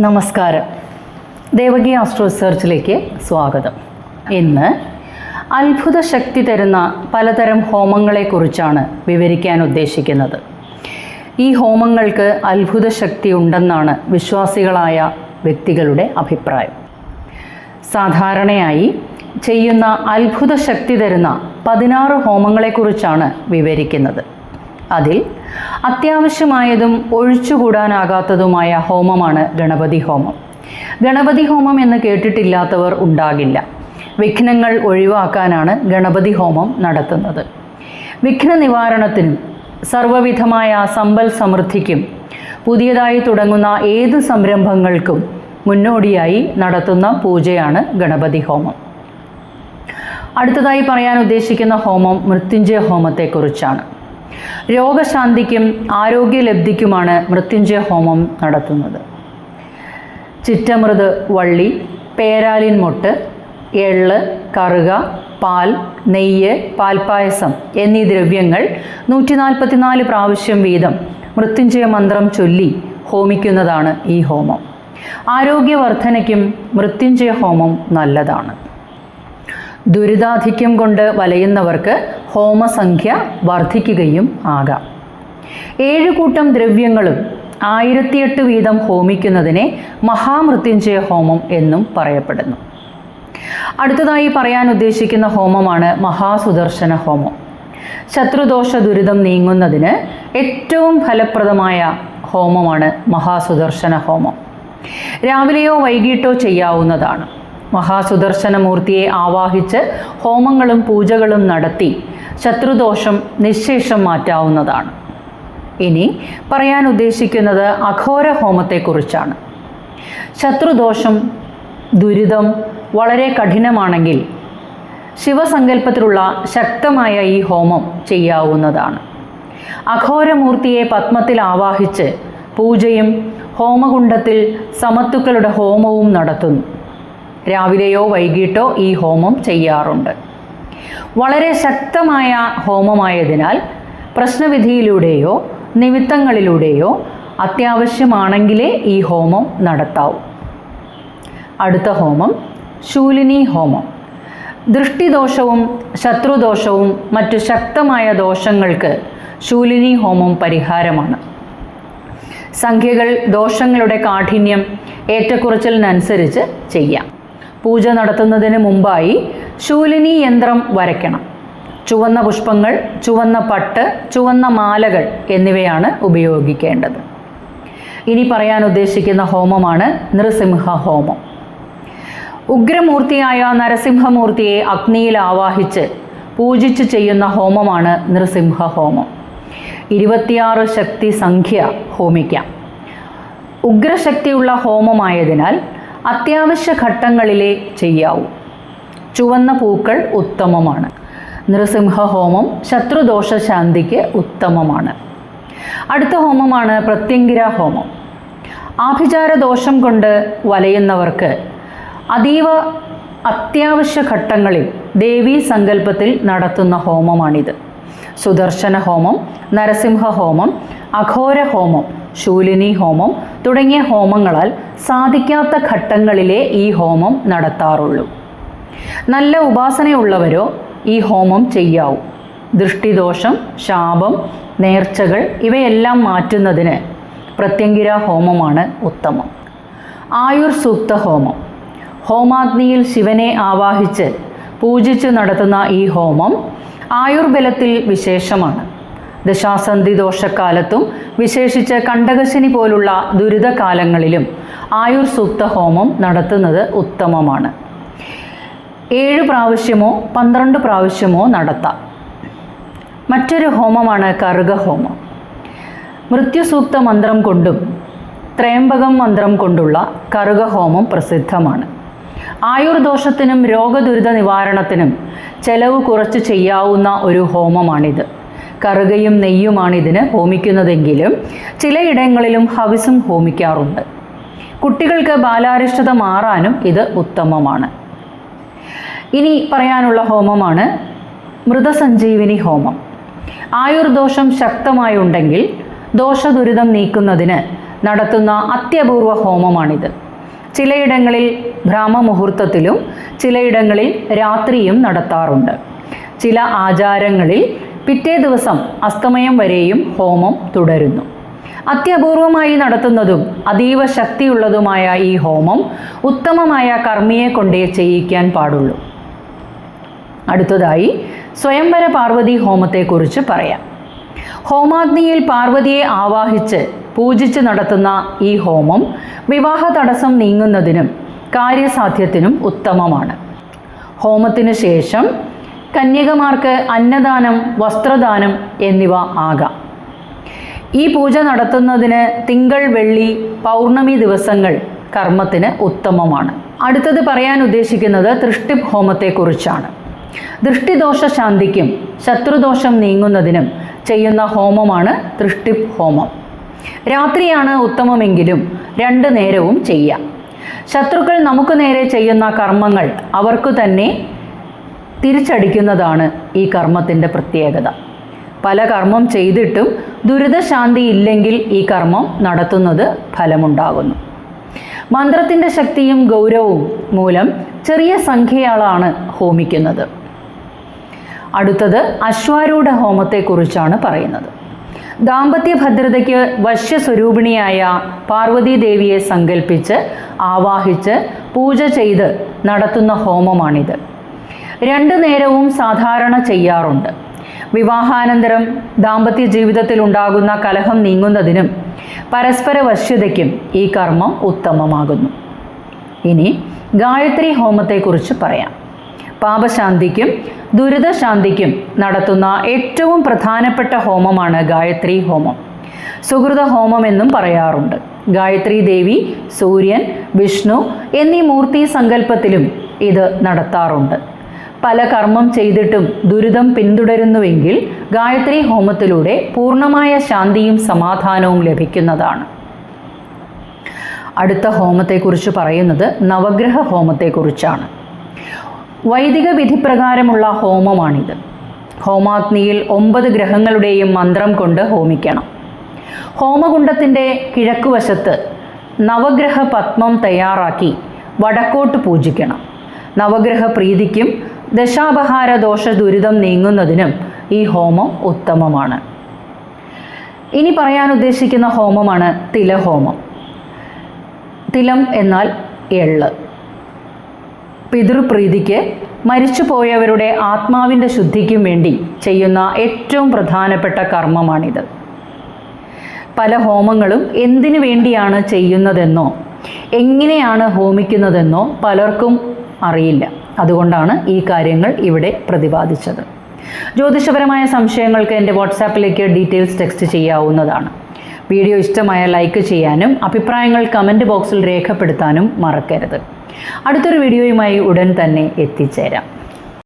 നമസ്കാരം. ദേവകി ആസ്ട്രോ റിസർച്ചിലേക്ക് സ്വാഗതം. ഇന്ന് അത്ഭുത ശക്തി തരുന്ന പലതരം ഹോമങ്ങളെക്കുറിച്ചാണ് വിവരിക്കാൻ ഉദ്ദേശിക്കുന്നത്. ഈ ഹോമങ്ങൾക്ക് അത്ഭുത ശക്തി ഉണ്ടെന്നാണ് വിശ്വാസികളായ വ്യക്തികളുടെ അഭിപ്രായം. സാധാരണയായി ചെയ്യുന്ന അത്ഭുത ശക്തി തരുന്ന പതിനാറ് ഹോമങ്ങളെക്കുറിച്ചാണ് വിവരിക്കുന്നത്. അതിൽ അത്യാവശ്യമായതും ഒഴിച്ചുകൂടാനാകാത്തതുമായ ഹോമമാണ് ഗണപതി ഹോമം. ഗണപതി ഹോമം എന്ന് കേട്ടിട്ടില്ലാത്തവർ ഉണ്ടാകില്ല. വിഘ്നങ്ങൾ ഒഴിവാക്കാനാണ് ഗണപതി ഹോമം നടത്തുന്നത്. വിഘ്ന നിവാരണത്തിനും സർവവിധമായ സമ്പൽ സമൃദ്ധിക്കും പുതിയതായി തുടങ്ങുന്ന ഏത് സംരംഭങ്ങൾക്കും മുന്നോടിയായി നടത്തുന്ന പൂജയാണ് ഗണപതി ഹോമം. അടുത്തതായി പറയാൻ ഉദ്ദേശിക്കുന്ന ഹോമം മൃത്യുഞ്ജയ ഹോമത്തെക്കുറിച്ചാണ്. രോഗശാന്തിക്കും ആരോഗ്യലബ്ധിക്കുമാണ് മൃത്യുഞ്ജയ ഹോമം നടത്തുന്നത്. ചിറ്റമൃത് വള്ളി പേരാലിൻ മുട്ട് എള്ള് കറുക പാൽ നെയ്യ് പാൽപ്പായസം എന്നീ ദ്രവ്യങ്ങൾ നൂറ്റി നാൽപ്പത്തിനാല് പ്രാവശ്യം വീതം മൃത്യുഞ്ജയ മന്ത്രം ചൊല്ലി ഹോമിക്കുന്നതാണ് ഈ ഹോമം. ആരോഗ്യവർദ്ധനയ്ക്കും മൃത്യുഞ്ജയ ഹോമം നല്ലതാണ്. ദുരിതാധിക്യം കൊണ്ട് വലയുന്നവർക്ക് ഹോമസംഖ്യ വർദ്ധിക്കുകയും ആകാം. ഏഴ് കൂട്ടം ദ്രവ്യങ്ങളും ആയിരത്തിയെട്ട് വീതം ഹോമിക്കുന്നതിനെ മഹാമൃത്യുഞ്ജയ ഹോമം എന്നും പറയപ്പെടുന്നു. അടുത്തതായി പറയാൻ ഉദ്ദേശിക്കുന്ന ഹോമമാണ് മഹാസുദർശന ഹോമം. ശത്രുദോഷ ദുരിതം നീങ്ങുന്നതിന് ഏറ്റവും ഫലപ്രദമായ ഹോമമാണ് മഹാസുദർശന ഹോമം. രാവിലെയോ വൈകിട്ടോ ചെയ്യാവുന്നതാണ്. മഹാസുദർശനമൂർത്തിയെ ആവാഹിച്ച് ഹോമങ്ങളും പൂജകളും നടത്തി ശത്രുദോഷം നിശേഷം മാറ്റാവുന്നതാണ്. ഇനി പറയാൻ ഉദ്ദേശിക്കുന്നത് അഘോര ഹോമത്തെക്കുറിച്ചാണ്. ശത്രുദോഷം ദുരിതം വളരെ കഠിനമാണെങ്കിൽ ശിവസങ്കല്പത്തിലുള്ള ശക്തമായ ഈ ഹോമം ചെയ്യാവുന്നതാണ്. അഘോരമൂർത്തിയെ പത്മത്തിൽ ആവാഹിച്ച് പൂജയും ഹോമകുണ്ടത്തിൽ സമത്തുക്കളുടെ ഹോമവും നടത്തുന്നു. രാവിലെയോ വൈകിട്ടോ ഈ ഹോമം ചെയ്യാറുണ്ട്. വളരെ ശക്തമായ ഹോമമായതിനാൽ പ്രശ്നവിധിയിലൂടെയോ നിമിത്തങ്ങളിലൂടെയോ അത്യാവശ്യമാണെങ്കിലേ ഈ ഹോമം നടത്താവൂ. അടുത്ത ഹോമം ശൂലിനി ഹോമം. ദൃഷ്ടിദോഷവും ശത്രുദോഷവും മറ്റു ശക്തമായ ദോഷങ്ങൾക്ക് ശൂലിനി ഹോമം പരിഹാരമാണ്. സംഖ്യകൾ ദോഷങ്ങളുടെ കാഠിന്യം ഏറ്റക്കുറച്ചിലിനനുസരിച്ച് ചെയ്യാം. പൂജ നടത്തുന്നതിന് മുമ്പായി ശൂലിനി യന്ത്രം വരയ്ക്കണം. ചുവന്ന പുഷ്പങ്ങൾ ചുവന്ന പട്ട് ചുവന്ന മാലകൾ എന്നിവയാണ് ഉപയോഗിക്കേണ്ടത്. ഇനി പറയാൻ ഉദ്ദേശിക്കുന്ന ഹോമമാണ് നൃസിംഹ ഹോമം. ഉഗ്രമൂർത്തിയായ നരസിംഹമൂർത്തിയെ അഗ്നിയിൽ ആവാഹിച്ച് പൂജിച്ച് ചെയ്യുന്ന ഹോമമാണ് നൃസിംഹ ഹോമം. ഇരുപത്തിയാറ് ശക്തി സംഖ്യ ഹോമിക്കാം. ഉഗ്രശക്തിയുള്ള ഹോമമായതിനാൽ അത്യാവശ്യ ഘട്ടങ്ങളിലേ ചെയ്യാവൂ. ചുവന്ന പൂക്കൾ ഉത്തമമാണ്. നൃസിംഹ ഹോമം ശത്രുദോഷ ശാന്തിക്ക് ഉത്തമമാണ്. അടുത്ത ഹോമമാണ് പ്രത്യങ്കിര ഹോമം ആഭിചാര ദോഷം കൊണ്ട് വലയുന്നവർക്ക് അതീവ അത്യാവശ്യ ഘട്ടങ്ങളിൽ ദേവീ സങ്കല്പത്തിൽ നടത്തുന്ന ഹോമമാണിത്. സുദർശന ഹോമം നരസിംഹ ഹോമം അഘോര ഹോമം ശൂലിനി ഹോമം തുടങ്ങിയ ഹോമങ്ങളാൽ സാധിക്കാത്ത ഘട്ടങ്ങളിലെ ഈ ഹോമം നടത്താറുള്ളൂ. നല്ല ഉപാസനയുള്ളവരോ ഈ ഹോമം ചെയ്യാവൂ. ദൃഷ്ടിദോഷം ശാപം നേർച്ചകൾ ഇവയെല്ലാം മാറ്റുന്നതിന് പ്രത്യങ്കിര ഹോമമാണ് ഉത്തമം. ആയുർ സൂക്ത ഹോമം. ഹോമാഗ്നിയിൽ ശിവനെ ആവാഹിച്ച് പൂജിച്ച് നടത്തുന്ന ഈ ഹോമം ആയുർബലത്തിൽ വിശേഷമാണ്. ദശാസന്ധി ദോഷക്കാലത്തും വിശേഷിച്ച് കണ്ടകശനി പോലുള്ള ദുരിതകാലങ്ങളിലും ആയുർ സൂക്ത ഹോമം നടത്തുന്നത് ഉത്തമമാണ്. ഏഴ് പ്രാവശ്യമോ പന്ത്രണ്ട് പ്രാവശ്യമോ നടത്താം. മറ്റൊരു ഹോമമാണ് കറുക ഹോമം മൃത്യുസൂക്ത മന്ത്രം കൊണ്ടും ത്രയംബകം മന്ത്രം കൊണ്ടുള്ള കറുക ഹോമം പ്രസിദ്ധമാണ്. ആയുർദോഷത്തിനും രോഗദുരിത നിവാരണത്തിനും ചെലവ് കുറച്ച് ചെയ്യാവുന്ന ഒരു ഹോമമാണിത്. കറുകയും നെയ്യുമാണ് ഇതിന് ഹോമിക്കുന്നതെങ്കിലും ചിലയിടങ്ങളിലും ഹവിസും ഹോമിക്കാറുണ്ട്. കുട്ടികൾക്ക് ബാലാരിഷ്ടത മാറാനും ഇത് ഉത്തമമാണ്. ഇനി പറയാനുള്ള ഹോമമാണ് മൃതസഞ്ജീവിനി ഹോമം. ആയുർദോഷം ശക്തമായി ഉണ്ടെങ്കിൽ ദോഷദുരിതം നീക്കുന്നതിന് നടത്തുന്ന അത്യപൂർവ ഹോമമാണിത്. ചിലയിടങ്ങളിൽ ബ്രാഹ്മമുഹൂർത്തത്തിലും ചിലയിടങ്ങളിൽ രാത്രിയും നടത്താറുണ്ട്. ചില ആചാരങ്ങളിൽ പിറ്റേ ദിവസം അസ്തമയം വരെയും ഹോമം തുടരുന്നു. അത്യപൂർവമായി നടത്തുന്നതും അതീവ ശക്തിയുള്ളതുമായ ഈ ഹോമം ഉത്തമമായ കർമ്മിയെ കൊണ്ടേ ചെയ്യിക്കാൻ പാടുള്ളൂ. അടുത്തതായി സ്വയംവര പാർവതി ഹോമത്തെക്കുറിച്ച് പറയാം. ഹോമാഗ്നിയിൽ പാർവതിയെ ആവാഹിച്ച് പൂജിച്ച് നടത്തുന്ന ഈ ഹോമം വിവാഹ തടസ്സം നീങ്ങുന്നതിനും കാര്യസാധ്യത്തിനും ഉത്തമമാണ്. ഹോമത്തിനു ശേഷം കന്യകമാർക്ക് അന്നദാനം വസ്ത്രദാനം എന്നിവ ആകാം. ഈ പൂജ നടത്തുന്നതിന് തിങ്കൾ വെള്ളി പൗർണമി ദിവസങ്ങൾ കർമ്മത്തിന് ഉത്തമമാണ്. അടുത്തത് പറയാൻ ഉദ്ദേശിക്കുന്നത് ദൃഷ്ടി ഹോമത്തെക്കുറിച്ചാണ് ദൃഷ്ടിദോഷ ശാന്തിക്കും ശത്രുദോഷം നീങ്ങുന്നതിനും ചെയ്യുന്ന ഹോമമാണ് ദൃഷ്ടി ഹോമം രാത്രിയാണ് ഉത്തമമെങ്കിലും രണ്ട് നേരവും ചെയ്യാം ശത്രുക്കൾ നമുക്ക് നേരെ ചെയ്യുന്ന കർമ്മങ്ങൾ അവർക്കു തന്നെ തിരിച്ചടിക്കുന്നതാണ് ഈ കർമ്മത്തിന്റെ പ്രത്യേകത. പല കർമ്മം ചെയ്തിട്ടും ദുരിതശാന്തി ഇല്ലെങ്കിൽ ഈ കർമ്മം നടത്തുന്നത് ഫലമുണ്ടാകുന്നു. മന്ത്രത്തിന്റെ ശക്തിയും ഗൗരവവും മൂലം ചെറിയ സംഖ്യയാളാണ് ഹോമിക്കുന്നത്. അടുത്തത് അശ്വാരൂഢ ഹോമത്തെക്കുറിച്ചാണ് പറയുന്നത്. ദാമ്പത്യ ഭദ്രതയ്ക്ക് വശ്യസ്വരൂപിണിയായ പാർവതീദേവിയെ സങ്കല്പിച്ച് ആവാഹിച്ച് പൂജ ചെയ്ത് നടത്തുന്ന ഹോമമാണിത്. രണ്ടു നേരവും സാധാരണ ചെയ്യാറുണ്ട്. വിവാഹാനന്തരം ദാമ്പത്യ ജീവിതത്തിൽ ഉണ്ടാകുന്ന കലഹം നീങ്ങുന്നതിനും പരസ്പര വശ്യതയ്ക്കും ഈ കർമ്മം ഉത്തമമാകുന്നു. ഇനി ഗായത്രി ഹോമത്തെക്കുറിച്ച് പറയാം. പാപശാന്തിക്കും ദുരിതശാന്തിക്കും നടത്തുന്ന ഏറ്റവും പ്രധാനപ്പെട്ട ഹോമമാണ് ഗായത്രി ഹോമം. സുഹൃത ഹോമം എന്നും പറയാറുണ്ട്. ഗായത്രി ദേവി സൂര്യൻ വിഷ്ണു എന്നീ മൂർത്തി സങ്കല്പത്തിലും ഇത് നടത്താറുണ്ട്. പല കർമ്മം ചെയ്തിട്ടും ദുരിതം പിന്തുടരുന്നുവെങ്കിൽ ഗായത്രി ഹോമത്തിലൂടെ പൂർണമായ ശാന്തിയും സമാധാനവും ലഭിക്കുന്നതാണ്. അടുത്ത ഹോമത്തെക്കുറിച്ച് പറയുന്നത് നവഗ്രഹ ഹോമത്തെക്കുറിച്ചാണ്. വൈദിക വിധിപ്രകാരമുള്ള ഹോമമാണിത്. ഹോമാഗ്നിയിൽ ഒമ്പത് ഗ്രഹങ്ങളുടെയും മന്ത്രം കൊണ്ട് ഹോമിക്കണം. ഹോമകുണ്ടത്തിന്റെ കിഴക്കുവശത്ത് നവഗ്രഹ പത്മം തയ്യാറാക്കി വടക്കോട്ട് പൂജിക്കണം. നവഗ്രഹ പ്രീതിക്കും ദശാപഹാര ദോഷ ദുരിതം നീങ്ങുന്നതിനും ഈ ഹോമം ഉത്തമമാണ്. ഇനി പറയാൻ ഉദ്ദേശിക്കുന്ന ഹോമമാണ് തിലഹോമം. തിലം എന്നാൽ എള്ള്. പിതൃപ്രീതിക്ക് മരിച്ചുപോയവരുടെ ആത്മാവിന്റെ ശുദ്ധിക്കും വേണ്ടി ചെയ്യുന്ന ഏറ്റവും പ്രധാനപ്പെട്ട കർമ്മമാണിത്. പല ഹോമങ്ങളും എന്തിനു വേണ്ടിയാണ് ചെയ്യുന്നതെന്നോ എങ്ങനെയാണ് ഹോമിക്കുന്നതെന്നോ പലർക്കും അറിയില്ല. അതുകൊണ്ടാണ് ഈ കാര്യങ്ങൾ ഇവിടെ പ്രതിപാദിച്ചത്. ജ്യോതിഷപരമായ സംശയങ്ങൾക്ക് എന്റെ വാട്സാപ്പിലേക്ക് ഡീറ്റെയിൽസ് ടെക്സ്റ്റ് ചെയ്യാവുന്നതാണ്. വീഡിയോ ഇഷ്ടമായ ലൈക്ക് ചെയ്യാനും അഭിപ്രായങ്ങൾ കമന്റ് ബോക്സിൽ രേഖപ്പെടുത്താനും മറക്കരുത്. അടുത്തൊരു വീഡിയോയുമായി ഉടൻ തന്നെ എത്തിച്ചേരാം.